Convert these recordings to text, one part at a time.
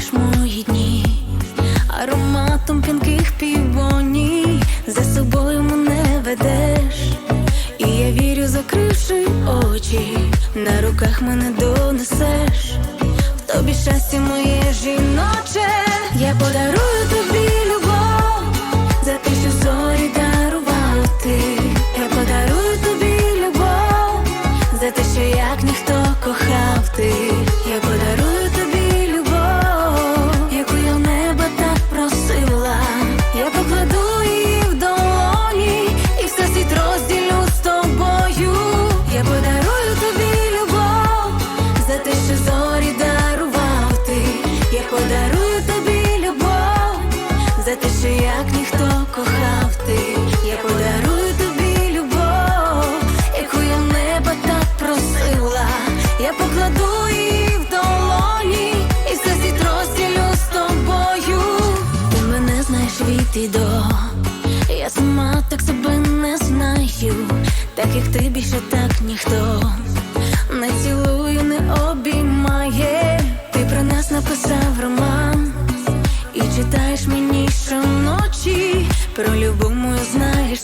між мої дні, ароматом пінких півоній за собою мене ведеш, і я вірю, закривши очі, на руках мене донесеш, в тобі щастя моє жіноче, я подарую тобі. більше, як ніхто кохав ти, я подарую тобі любов, яку я неба так просила, я покладу її в долоні, і все зітростілю з тобою. Ти мене знаєш від і до, я сама так себе не знаю, так як ти більше, так ніхто. Не цілую, не обіймає, ти про нас написав роман читаєш мені щоночі, про любов мою знаєш.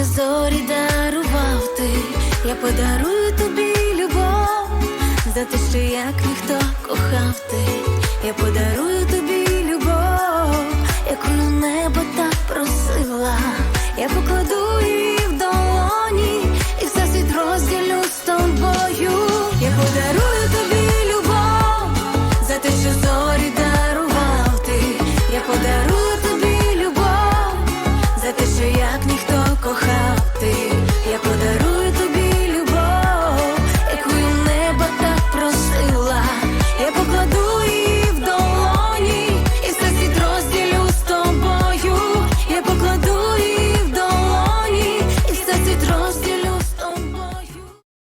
сонця зорі дарував ти, я подарую тобі любов, за те, що як ніхто кохав ти, я подарую тобі.